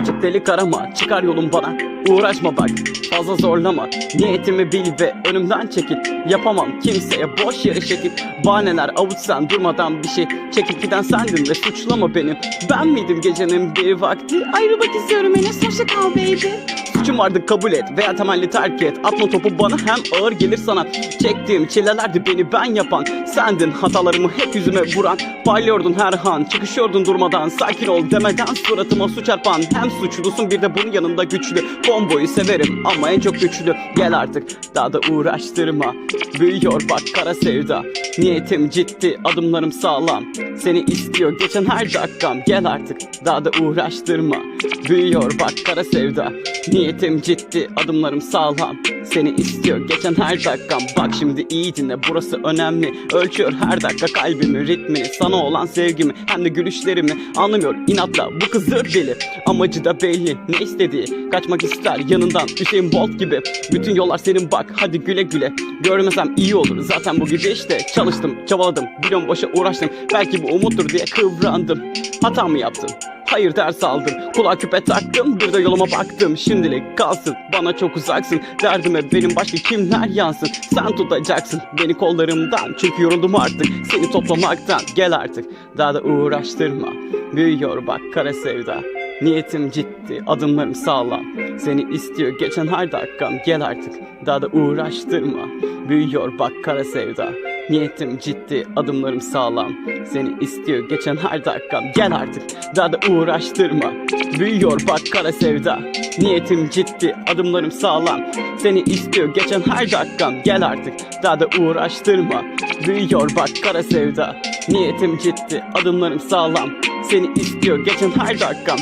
Kaçıp delik arama çıkar yolun bana. Uğraşma bak fazla zorlama. Niyetimi bil ve önümden çekil. Yapamam kimseye boş yere şekil Bahaneler avuç sen durmadan bir şey. Çekip giden sendin ve suçlama beni. Ben miydim gecenin bir vakti? Ayrılmak istiyorum Enes hoşça kal baby. Suçum vardı kabul et. Veya temelli terk et. Atma topu bana hem ağır gelir sana. Çektiğim çilelerdi beni ben yapan Sendin hatalarımı hep yüzüme vuran Paylıyordun her an çıkışıyordun durmadan Sakin ol demeden suratıma su çarpan Hem suçlusun bir de bunun yanında güçlü Komboyu severim ama en çok güçlü Gel artık daha da uğraştırma Büyüyor bak kara sevda Niyetim ciddi adımlarım sağlam Seni istiyor geçen her dakikam Gel artık daha da uğraştırma Büyüyor bak kara sevda Niyetim ciddi adımlarım sağlam Seni istiyor geçen her dakikam. Bak şimdi iyi dinle burası önemli. Ölçüyor her dakika kalbimi ritmini Sana olan sevgimi hem de gülüşlerimi. Anlamıyor inatla bu kız zır deli. Amacı da belli ne istediği. Kaçmak ister yanından Hüseyin Bolt gibi. Bütün yollar senin bak hadi güle güle. Görmesem iyi olur zaten bu gece işte. Çalıştım çabaladım biliyorum boşa uğraştım. Belki bu umuttur diye kıvrandım. Hata mı yaptım? Hayır ders aldım Kulağa küpe taktım bir de yoluma baktım. Şimdilik kalsın bana çok uzaksın. Derdime benim başka kimler yansın? Sen tutacaksın beni kollarımdan. Çünkü yoruldum artık seni toplamaktan. Gel artık daha da uğraştırma. Büyüyor bak kara sevda. Niyetim ciddi adımlarım sağlam. Seni istiyor geçen her dakikam. Gel artık daha da uğraştırma. Büyüyor bak kara sevda Niyetim ciddi adımlarım sağlam. Seni istiyor geçen her dakikam. Gel artık daha da uğraştırma. Büyüyor bak kara sevda. Niyetim ciddi adımlarım sağlam. Seni istiyor geçen her dakikam. Gel artık daha da uğraştırma. Büyüyor bak kara sevda. Niyetim ciddi adımlarım sağlam. Seni istiyor geçen her dakikam